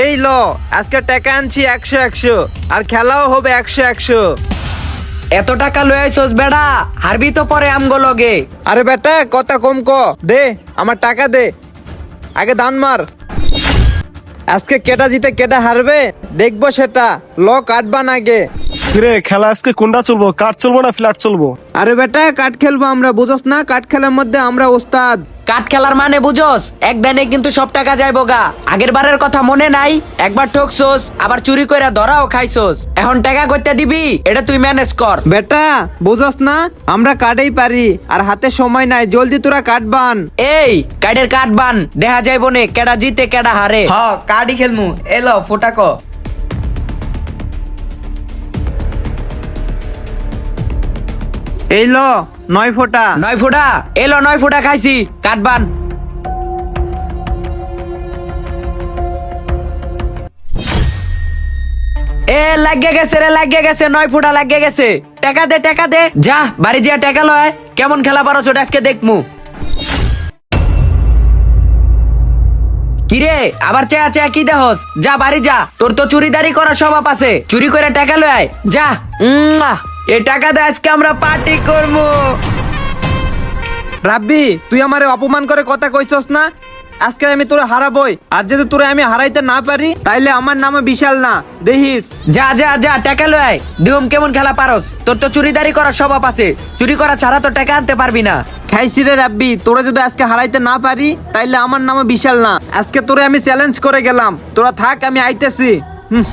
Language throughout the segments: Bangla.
এই ল আজকে টাকা আনছি একশো একশো আর খেলাও হবে একশো একশো। এত টাকা লয়ে আইছস বেড়া হারবি তো পরে আমগো লগে। আরে বেটা কথা কম ক দে আমার টাকা দে। আগে দান মার। আজকে কেটা জিতে কেটা হারবে দেখব সেটা ল কাটবা না আগে। রে খেলা আজকে কোনটা চলবো? কাঠ চলবো না ফ্ল্যাট চলবো? আরে বেটা কাঠ খেলব আমরা বুঝোস না? কাঠ খেলার মধ্যে আমরা ওস্তাদ। কাঠ খেলার মানে বুঝোস? একদিনে কিন্তু সব টাকা যাইবো গা আগের বারের কথা মনে নাই? একবার ঠকছোস আবার চুরি কইরা ধরাও খাইছোস। এখন টাকা করতে দিবি? এটা তুই ম্যানেজ কর। বেটা বুঝোস না? আমরা কাটেই পারি আর হাতে সময় নাই জলদি তোরা কাটবান এই কাঠের কাঠ বান। দেখা যাইবো নে কেডা জিতে কেডা হারে। হ কার্ডই খেলমু। এলো ফোটাক এই নয় ফোঁটা। নয় ফোটা? এলো নয় ফোঁটা খাইছি, কাটবান। এ, লাগিয়ে গেছে রে, লাগিয়ে গেছে, নয় ফুটা লাগিয়ে গেছে। টাকা দে টাকা দে। যা, বাড়ি যা টাকা লয়। কেমন খেলা পারো ছোট, আজকে দেখমু। কিরে, আবার চেয়া চেয়া কি দেহস? যা, বাড়ি যা। তোর তো চুরিদারি করার স্বভাব আছে। চুরি করে টাকা লয়। যা। এ টাকা দেয় আজকে আমরা পার্টি করব। রাব্বি, তুই আমারে অপমান করে কথা কইছস না? আজকে আমি তোরে হারাবই। আর যদি তোরে আমি হারাইতে না পারি তাইলে আমার নামে বিশাল না। দেখিস। যা যা যা টাকা লয় দেখুম কেমন খেলা পারস? তোর তো চুরিদারি করার স্বভাব আছে। চুরি করা ছাড়া তো টাকা আনতে পারবি না। খাইছি রে রাব্বি তোরা যদি আজকে হারাইতে না পারি তাইলে আমার নামে বিশাল না। আজকে তোরে আমি চ্যালেঞ্জ করে গেলাম। তোরা থাক আমি আইতেছি। হুম।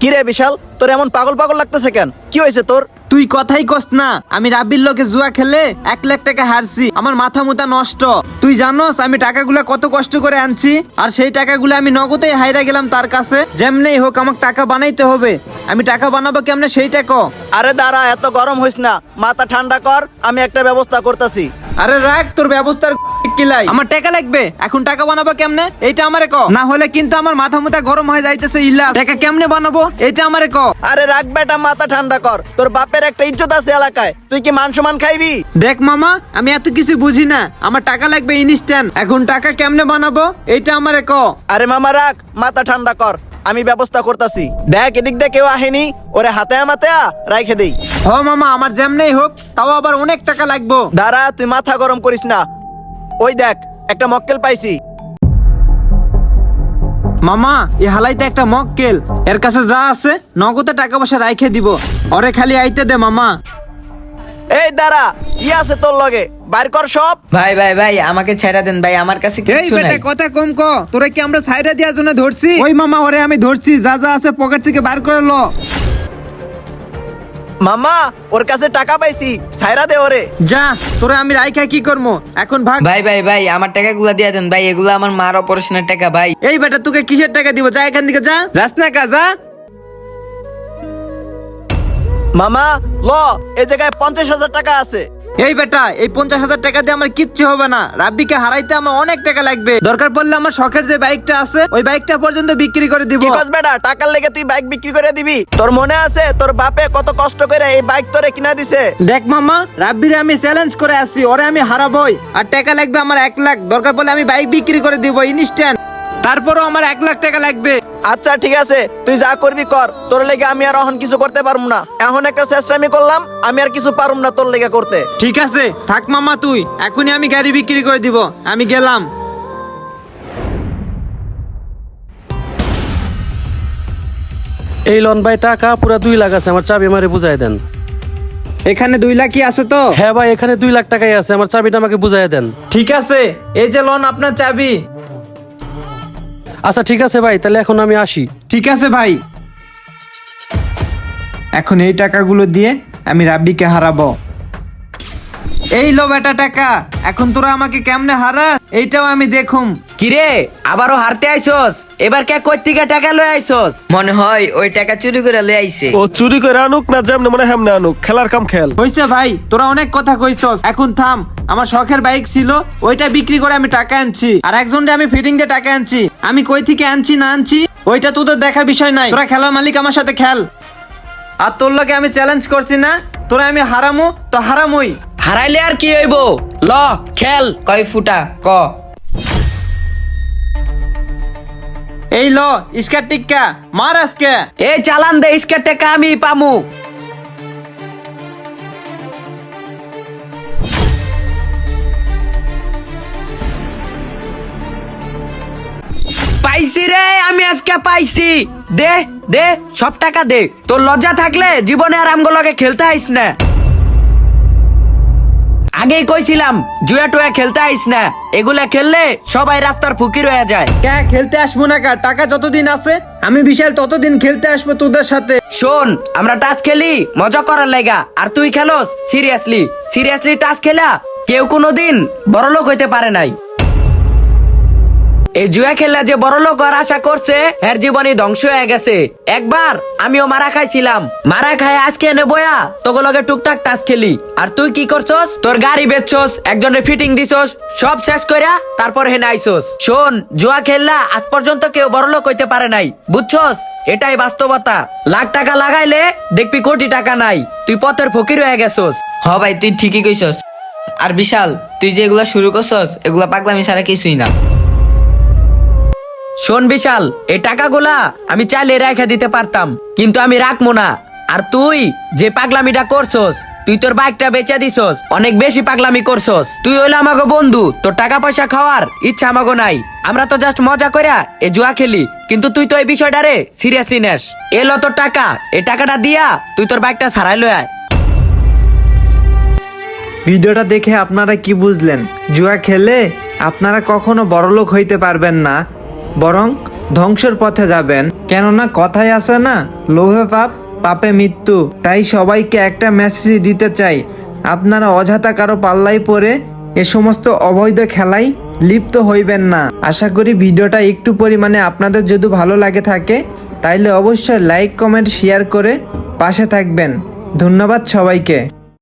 কি রে বিশাল? তোর এমন পাগল পাগল লাগতেছে কেন? কি হয়েছে তোর? তুই কথাই কস না। আমি রাব্বির লোকে জুয়া খেলে এক লাখ টাকা হারছি। আমার মাথা মুথা নষ্ট। তুই জানোস আমি টাকাগুলা কত কষ্ট করে আনছি আর সেই টাকাগুলো আমি নগদেই হাইরা গেলাম তার কাছে। যেমনেই হোক আমাকে টাকা বানাইতে হবে। আমি টাকা বানাবো কেমনে সেইটা ক। আরে দাঁড়া এত গরম হইস না। মাথা ঠান্ডা কর আমি একটা ব্যবস্থা করতেছি। আরে রাখ তোর ব্যবস্থার কিলাই। আমার টাকা লাগবে। এখন টাকা বানাবো কেমনে? এইটা আমারে ক। না হলে কিন্তু আমার মাথা মুথা গরম হয়ে যাইতেছে ইল্লা টাকা কেমনে বানাবো? এটা আমারে ক। আরে রাখ বেটা মাথা ঠান্ডা কর। তোর বাপের একটা ইজ্জত আছে এলাকায়। তুই কি মান সম্মান খাইবি? দেখ মামা আমি এত কিছু বুঝি না। আমার টাকা লাগবে ইনস্ট্যান্ট এখন টাকা কেমনে বানাবো? এইটা আমারে ক। আরে মামা রাখ মাথা ঠান্ডা কর। আমি ব্যবস্থা করতেছি। দেখ এদিক দিয়ে কেউ আহেনি ওরে হাতে মাতে রাইখে দেই। হ মামা আমার যেমনেই হোক তাও আবার অনেক টাকা লাগবো। দাঁড়া তুই মাথা গরম করিস না। ওই দেখ একটা মক্কেল পাইছি। মামা এই হালাইতে একটা মক্কেল এর কাছে যা আছে নগদে টাকা পয়সা রাইখে দিব। ওরে খালি আইতে দে মামা। এই দাঁড়া কি আছে তোর লগে? বাইর কর সব। ভাই ভাই ভাই আমাকে ছেড়ে দেন ভাই আমার কাছে এই কিছু বেটা নাই। কথা কম ক। তোরা কি আমরা সাইডে দেওয়ার জন্য ধরছি? ওই মামা ওরে আমি ধরছি। যা যা আছে পকেট থেকে বার করে লো। মামা ওর কাছে টাকা পাইছি সাইরা দে ওরে। যা তোরে আমি রাইখা কি করব এখন ভাগ। ভাই ভাই ভাই আমার টাকাগুলো দিয়ে দেন। ভাই এগুলো আমার মার অপারেশনের টাকা ভাই। এই বেটা তোকে কিসের টাকা দিব? যা এখান থেকে যা। যাস না কা যা। মামা ল এই জায়গায় পঞ্চাশ হাজার টাকা আছে। এই বেটা এই পঞ্চাশ হাজার টাকা দিয়ে আমার কিচ্ছু হবে না। রাব্বিকে হারাইতে আমার অনেক টাকা লাগবে। দরকার পড়লে আমার শখের যে বাইকটা আছে ওই বাইকটা পর্যন্ত বিক্রি করে দিব। কস বেটা টাকার লেগে তুই বাইক বিক্রি করে দিবি? তোর মনে আছে তোর বাপে কত কষ্ট করে এই বাইক তোরে কিনা দিছে? দেখ মামা রাব্বিরে আমি চ্যালেঞ্জ করে আসছি ওরে আমি হারাবই। আর টাকা লাগবে আমার এক লাখ দরকার পড়লে আমি বাইক বিক্রি করে দিব ইনস্ট্যান্ট তারপরও আমার এক লাখ টাকা লাগবে। আচ্ছা ঠিক আছে তুই যা করবি কর। তোর লেগে আমি আর এখন কিছু করতে পারব না। এখন একটা চেষ্টামি করলাম আমি আর কিছু পারুম না তোর লেগে করতে। ঠিক আছে থাক মামা তুই এখনই আমি গাড়ি বিক্রি করে দিব আমি গেলাম। এই লন ভাই টাকা পুরা দুই লাখ আছে আমার চাবি আমারে বুঝাই দেন। এখানে দুই লাখই আছে তো? হ্যাঁ ভাই এখানে দুই লাখ টাকাই আছে আমার চাবিটা আমাকে বুঝাই দেন। ঠিক আছে এই যে লোন আপনার চাবি। আচ্ছা ঠিক আছে ভাই, তাহলে এখন আমি আসি। ঠিক আছে ভাই। এখন এই টাকাগুলো দিয়ে আমি রাব্বিকে হারাবো। এই লো বেটা টাকা, এখন তোরা আমাকে কেমনে হারা এইটাও আমি দেখুম। কিরে আবারও হারতে আইছস এবার কে কই থেকে টাকা লই আইছস মনে হয় ওই টাকা চুরি করে লয়ে আইছে। ও চুরি করে আনুক না যেমন মানে হেমনে আনুক। খেলার কাম খেল। হইছে ভাই তোরা অনেক কথা কইছস। এখন থাম আমার শখের বাইক ছিল ওইটা বিক্রি করে আমি টাকা আনছি। আর একজনকে আমি ফিটিং দিয়ে টাকা আনছি। আমি কই থেকে আনছি না আনছি ওইটা তোদের দেখার বিষয় নাই। তোরা খেলার মালিক আমার সাথে খেল। আর তোর লগে আমি চ্যালেঞ্জ করছি না তোরা আমি হারামু তো হারামুই। হারাইলে আর কি হইব? ল খেল। কয় ফুটা? ক। এই ল ইস্কার টিক্কা, মার আজকে। এই চালান দে ইসকে টাকা আমি পামু। পাইছি রে, আমি আজকে পাইছি। দে দে, সব টাকা দে। তোর লজ্জা থাকলে জীবনে আর আমগুলোকে খেলতে আইস না। আগেই কইছিলাম জুয়া টুয়া খেলতে আইস না। এগুলা খেললে সবাই রাস্তার ফুকির হয়ে যায়। কে খেলতে আসব না কা? টাকা যতদিন আছে আমি বিশাল ততদিন খেলতে আসব তোদের সাথে। শোন আমরা টাস খেলি মজা করার লাগা। আর তুই খেলোস সিরিয়াসলি। সিরিয়াসলি টাস খেলা কেউ কোনোদিন বড় লোক হইতে পারে নাই। এই জুয়া খেলা যে বড় লোক হওয়ার আশা করছে, এর জীবনই ধ্বংস হয়ে গেছে। একবার আমিও মারা খাইছিলাম। মারা খাই আজকে এনে বয়া তোগুলোকে টুকটাক টাচ খেলি। আর তুই কি করছস? তোর গাড়ি বেচছস, একজনের ফিটিং দিছস, সব শেষ কইরা তারপর হেনে আইছস। শোন, জুয়া খেললা আজ পর্যন্ত কেউ বড় লোক হইতে পারে নাই। বুঝছস? এটাই বাস্তবতা। লাখ টাকা লাগাইলে দেখবি কোটি টাকা নাই। তুই পথের ফকির হয়ে গেছস। হ ভাই, তুই ঠিকই কইছস। আর বিশাল, তুই যে এগুলা শুরু করছস, এগুলা পাগলামি ছাড়া কিছুই না। শোন বিশাল, এই টাকাগুলা আমি চাইলে রেখে দিতে পারতাম, কিন্তু আমি রাখব না। আর তুই যে পাগলামিটা করছস, তুই তোর বাইকটা বেচে দিছস, অনেক বেশি পাগলামি করছস। তুই হইলে আমাকে বন্ধু, তোর টাকা পয়সা খাওয়ার ইচ্ছা আমাকে নাই। আমরা তো জাস্ট মজা কইরা এ জুয়া খেলি, কিন্তু তুই তো এই বিষয়টারে সিরিয়াসলি নেস। এলো তোর টাকা, এই টাকাটা দিয়া তুই তোর বাইকটা সারাই লয় আয়। ভিডিওটা দেখে আপনারা কি বুঝলেন? জুয়া খেলে আপনারা কখনো বড়লোক হইতে পারবেন না। বরং ধ্বংসের পথে যাবেন। কেননা কথাই আছে না, লোভে পাপ, পাপে মৃত্যু। তাই সবাইকে একটা মেসেজ দিতে চাই। আপনারা অযথা কারও পাল্লাই পরে এ সমস্ত অবৈধ খেলাই লিপ্ত হইবেন না। আশা করি ভিডিওটা একটু পরিমাণে আপনাদের যদি ভালো লাগে থাকে, তাইলে অবশ্যই লাইক কমেন্ট শেয়ার করে পাশে থাকবেন। ধন্যবাদ সবাইকে।